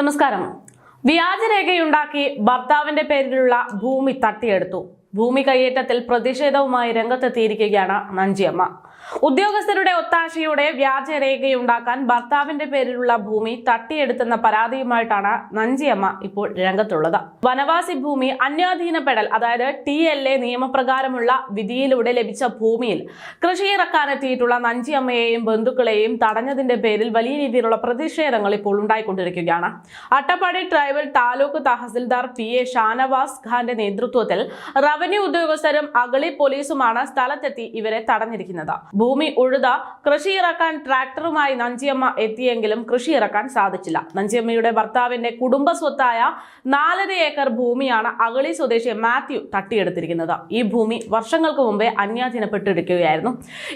നമസ്കാരം. വ്യാജരേഖയുണ്ടാക്കി ഭർത്താവിന്റെ പേരിലുള്ള ഭൂമി തട്ടിയെടുത്തു. ഭൂമി കയ്യേറ്റത്തിൽ പ്രതിഷേധവുമായി രംഗത്തെത്തിയിരിക്കുകയാണ് നഞ്ചിയമ്മ. ഉദ്യോഗസ്ഥരുടെ ഒത്താശയോടെ വ്യാജരേഖയുണ്ടാക്കാൻ ഭർത്താവിന്റെ പേരിലുള്ള ഭൂമി തട്ടിയെടുത്തെന്ന പരാതിയുമായിട്ടാണ് നഞ്ചിയമ്മ ഇപ്പോൾ രംഗത്തുള്ളത്. വനവാസി ഭൂമി അന്യാധീനപ്പെടൽ അതായത് ടി എൽ എ നിയമപ്രകാരമുള്ള വിധിയിലൂടെ ലഭിച്ച ഭൂമിയിൽ കൃഷി ഇറക്കാനെത്തിയിട്ടുള്ള നഞ്ചിയമ്മയെയും ബന്ധുക്കളെയും തടഞ്ഞതിന്റെ പേരിൽ വലിയ രീതിയിലുള്ള പ്രതിഷേധങ്ങൾ ഇപ്പോൾ ഉണ്ടായിക്കൊണ്ടിരിക്കുകയാണ്. Attappadi tribal taluk tahsildar P A Shanavas ഖാന്റെ നേതൃത്വത്തിൽ റവന്യൂ ഉദ്യോഗസ്ഥരും അഗളി പോലീസുമാണ് സ്ഥലത്തെത്തി ഇവരെ തടഞ്ഞിരിക്കുന്നത്. ഭൂമി ഉഴുത കൃഷി ഇറക്കാൻ ട്രാക്ടറുമായി നഞ്ചിയമ്മ എത്തിയെങ്കിലും കൃഷി ഇറക്കാൻ സാധിച്ചില്ല. നഞ്ചിയമ്മയുടെ ഭർത്താവിന്റെ കുടുംബ സ്വത്തായ നാലര ഏക്കർ ഭൂമിയാണ് അഗളി സ്വദേശി മാത്യു തട്ടിയെടുത്തിരിക്കുന്നത്. ഈ ഭൂമി വർഷങ്ങൾക്ക് മുമ്പേ അന്യാധീനപ്പെട്ടിരിക്കുകയായിരുന്നു.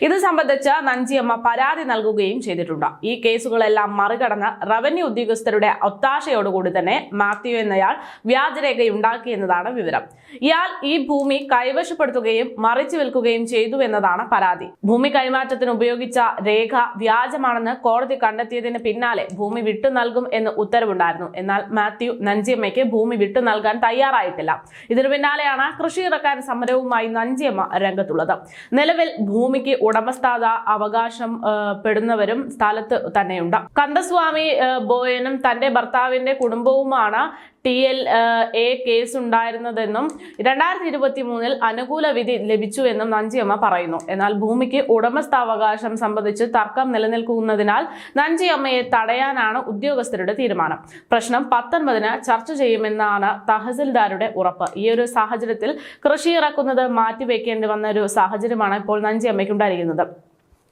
ഇത് സംബന്ധിച്ച് നഞ്ചിയമ്മ പരാതി നൽകുകയും ചെയ്തിട്ടുണ്ട്. ഈ കേസുകളെല്ലാം മറികടന്ന് റവന്യൂ ഉദ്യോഗസ്ഥരുടെ ഒത്താശയോടുകൂടി തന്നെ മാത്യു എന്നയാൾ വ്യാജരേഖയുണ്ടാക്കിയെന്നതാണ് വിവരം. ഇയാൾ ഈ ഭൂമി കൈവശപ്പെടുത്തുകയും മറിച്ചു വിൽക്കുകയും ചെയ്തു എന്നതാണ് പരാതി. ഭൂമി കൈമാറ്റത്തിന് ഉപയോഗിച്ച രേഖ വ്യാജമാണെന്ന് കോടതി കണ്ടെത്തിയതിന് പിന്നാലെ ഭൂമി വിട്ടു നൽകും എന്ന് ഉത്തരവുണ്ടായിരുന്നു. എന്നാൽ മാത്യു നഞ്ചിയമ്മയ്ക്ക് ഭൂമി വിട്ടു നൽകാൻ തയ്യാറായിട്ടില്ല. ഇതിനു പിന്നാലെയാണ് കൃഷി ഇറക്കാൻ സമരവുമായി നഞ്ചിയമ്മ രംഗത്തുള്ളത്. നിലവിൽ ഭൂമിക്ക് ഉടമസ്ഥാത അവകാശം പെടുന്നവരും സ്ഥലത്ത് തന്നെയുണ്ട്. കന്ദസ്വാമി ആ, ബോയനും തന്റെ ഭർത്താവിന്റെ കുടുംബവുമാണ് ടി എൽ എ കേസ് ഉണ്ടായിരുന്നതെന്നും രണ്ടായിരത്തി ഇരുപത്തി മൂന്നിൽ അനുകൂല വിധി ലഭിച്ചുവെന്നും നഞ്ചിയമ്മ പറയുന്നു. എന്നാൽ ഭൂമിക്ക് ഉടമസ്ഥാവകാശം സംബന്ധിച്ച് തർക്കം നിലനിൽക്കുന്നതിനാൽ നഞ്ചിയമ്മയെ തടയാനാണ് ഉദ്യോഗസ്ഥരുടെ തീരുമാനം. പ്രശ്നം പത്തൊൻപതിന് ചർച്ച ചെയ്യുമെന്നാണ് തഹസിൽദാരുടെ ഉറപ്പ്. ഈ ഒരു സാഹചര്യത്തിൽ കൃഷി ഇറക്കുന്നത് മാറ്റിവെക്കേണ്ടി വന്ന ഒരു സാഹചര്യമാണ് ഇപ്പോൾ നഞ്ചിയമ്മയ്ക്ക് ഉണ്ടായിരിക്കുന്നത്.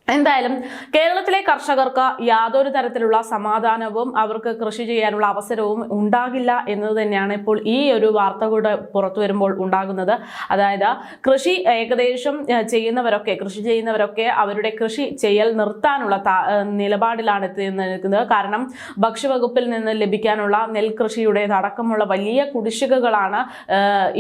എന്തായാലും കേരളത്തിലെ കർഷകർക്ക് യാതൊരു തരത്തിലുള്ള സമാധാനവും അവർക്ക് കൃഷി ചെയ്യാനുള്ള അവസരവും ഉണ്ടാകില്ല എന്നത് തന്നെയാണ് ഇപ്പോൾ ഈ ഒരു വാർത്ത കൂടെ പുറത്തു വരുമ്പോൾ ഉണ്ടാകുന്നത്. അതായത് കൃഷി ഏകദേശം ചെയ്യുന്നവരൊക്കെ കൃഷി ചെയ്യുന്നവരൊക്കെ അവരുടെ കൃഷി ചെയ്യൽ നിർത്താനുള്ള നിലപാടിലാണ് എത്തി നിൽക്കുന്നത് കാരണം ഭക്ഷ്യവകുപ്പിൽ നിന്ന് ലഭിക്കാനുള്ള നെൽകൃഷിയുടെ അടക്കമുള്ള വലിയ കുടിശ്ശികകളാണ്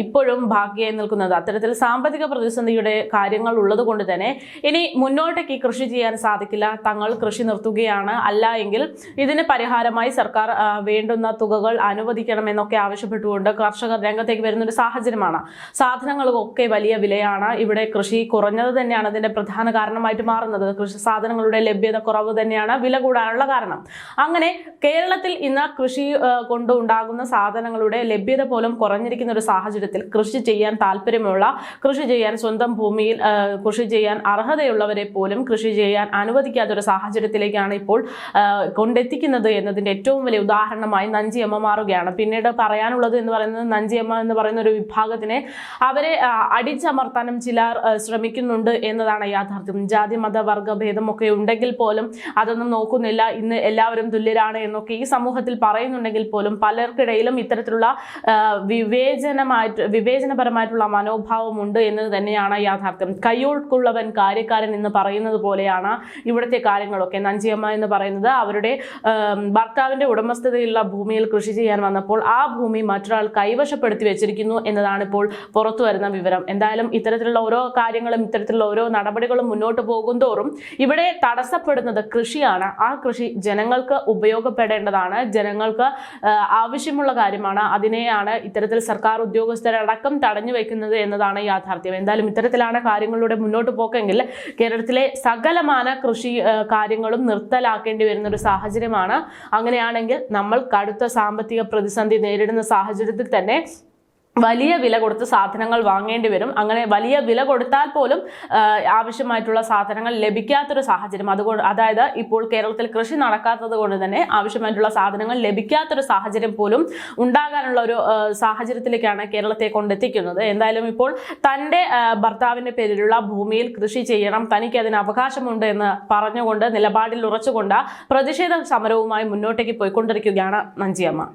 ഇപ്പോഴും ബാക്കിയായി നിൽക്കുന്നത്. അത്തരത്തിൽ സാമ്പത്തിക പ്രതിസന്ധിയുടെ കാര്യങ്ങൾ ഉള്ളത് തന്നെ ഇനി മുന്നോട്ടേക്ക് കൃഷി ചെയ്യാൻ സാധിക്കില്ല. തങ്ങൾ കൃഷി നിർത്തുകയാണ്. അല്ല എങ്കിൽ ഇതിന് പരിഹാരമായി സർക്കാർ വേണ്ടുന്ന തുകകൾ അനുവദിക്കണമെന്നൊക്കെ ആവശ്യപ്പെട്ടുകൊണ്ട് കർഷകർ രംഗത്തേക്ക് വരുന്ന ഒരു സാഹചര്യമാണ്. സാധനങ്ങൾക്കൊക്കെ വലിയ വിലയാണ്. ഇവിടെ കൃഷി കുറഞ്ഞത് തന്നെയാണ്. അതിന്റെ പ്രധാന കാരണമായിട്ട് മാറുന്നത്. കൃഷി സാധനങ്ങളുടെ ലഭ്യത കുറവ് തന്നെയാണ്. വില കൂടാനുള്ള കാരണം. അങ്ങനെ കേരളത്തിൽ ഇന്ന് കൃഷി കൊണ്ട് ഉണ്ടാകുന്ന സാധനങ്ങളുടെ ലഭ്യത പോലും കുറഞ്ഞിരിക്കുന്ന ഒരു സാഹചര്യത്തിൽ കൃഷി ചെയ്യാൻ താല്പര്യമുള്ള കൃഷി ചെയ്യാൻ സ്വന്തം ഭൂമിയിൽ കൃഷി ചെയ്യാൻ അർഹതയുള്ളവരെ പോലും കൃഷി ചെയ്യാൻ അനുവദിക്കാത്ത ഒരു സാഹചര്യത്തിലേക്കാണ് ഇപ്പോൾ കൊണ്ടെത്തിക്കുന്നത് എന്നതിന്റെ ഏറ്റവും വലിയ ഉദാഹരണമായി നഞ്ചിയമ്മ മാറുകയാണ്. പിന്നീട് പറയാനുള്ളത് എന്ന് പറയുന്നത് നഞ്ചിയമ്മ എന്ന് പറയുന്ന ഒരു വിഭാഗത്തിനെ അവരെ അടിച്ചമർത്താനും ചിലർ ശ്രമിക്കുന്നുണ്ട് എന്നതാണ് യാഥാർത്ഥ്യം. ജാതി മത വർഗ ഭേദമൊക്കെ ഉണ്ടെങ്കിൽ പോലും അതൊന്നും നോക്കുന്നില്ല. ഇന്ന് എല്ലാവരും തുല്യരാണ് എന്നൊക്കെ ഈ സമൂഹത്തിൽ പറയുന്നുണ്ടെങ്കിൽ പോലും പലർക്കിടയിലും ഇത്തരത്തിലുള്ള വിവേചനമായിട്ട് വിവേചനപരമായിട്ടുള്ള മനോഭാവമുണ്ട് എന്നത് തന്നെയാണ് യാഥാർത്ഥ്യം. കയ്യോൾക്കുള്ളവൻ കാര്യക്കാരൻ എന്ന് പറയുന്നത് പോലെയാണ് ഇവിടുത്തെ കാര്യങ്ങളൊക്കെ. നഞ്ചിയമ്മ എന്ന് പറയുന്നത് അവരുടെ ഭർത്താവിന്റെ ഉടമസ്ഥതയിലുള്ള ഭൂമിയിൽ കൃഷി ചെയ്യാൻ വന്നപ്പോൾ ആ ഭൂമി മറ്റൊരാൾ കൈവശപ്പെടുത്തി വെച്ചിരിക്കുന്നു എന്നതാണ് ഇപ്പോൾ പുറത്തു വരുന്ന വിവരം. എന്തായാലും ഇത്തരത്തിലുള്ള ഓരോ കാര്യങ്ങളും ഇത്തരത്തിലുള്ള ഓരോ നടപടികളും മുന്നോട്ട് പോകും തോറും ഇവിടെ തടസ്സപ്പെടുന്നത് കൃഷിയാണ്. ആ കൃഷി ജനങ്ങൾക്ക് ഉപയോഗപ്പെടേണ്ടതാണ്. ജനങ്ങൾക്ക് ആവശ്യമുള്ള കാര്യമാണ്. അതിനെയാണ് ഇത്തരത്തിൽ സർക്കാർ ഉദ്യോഗസ്ഥരടക്കം തടഞ്ഞു വയ്ക്കുന്നത് എന്നതാണ് യാഥാർത്ഥ്യം. എന്തായാലും ഇത്തരത്തിലാണ് കാര്യങ്ങളുടെ മുന്നോട്ട് പോക്കെങ്കിൽ കേരളത്തിലെ സകലമാന കൃഷി കാര്യങ്ങളും നിർത്തലാക്കേണ്ടി വരുന്ന ഒരു സാഹചര്യമാണ്. അങ്ങനെയാണെങ്കിൽ നമ്മൾ കടുത്ത സാമ്പത്തിക പ്രതിസന്ധി നേരിടുന്ന സാഹചര്യത്തിൽ തന്നെ വലിയ വില കൊടുത്ത് സാധനങ്ങൾ വാങ്ങേണ്ടി വരും. അങ്ങനെ വലിയ വില കൊടുത്താൽ പോലും ആവശ്യമായിട്ടുള്ള സാധനങ്ങൾ ലഭിക്കാത്തൊരു സാഹചര്യം. അതുകൊണ്ട് അതായത് ഇപ്പോൾ കേരളത്തിൽ കൃഷി നടക്കാത്തത് കൊണ്ട് തന്നെ ആവശ്യമായിട്ടുള്ള സാധനങ്ങൾ ലഭിക്കാത്തൊരു സാഹചര്യം പോലും ഉണ്ടാകാനുള്ള ഒരു സാഹചര്യത്തിലേക്കാണ് കേരളത്തെ കൊണ്ടെത്തിക്കുന്നത്. എന്തായാലും ഇപ്പോൾ തന്റെ ഭർത്താവിന്റെ പേരിലുള്ള ഭൂമിയിൽ കൃഷി ചെയ്യണം. തനിക്ക് അതിന് അവകാശമുണ്ട് എന്ന് പറഞ്ഞുകൊണ്ട് നിലപാടിൽ ഉറച്ചുകൊണ്ട് പ്രതിഷേധ സമരവുമായി മുന്നോട്ടേക്ക് പോയിക്കൊണ്ടിരിക്കുകയാണ് നഞ്ചിയമ്മ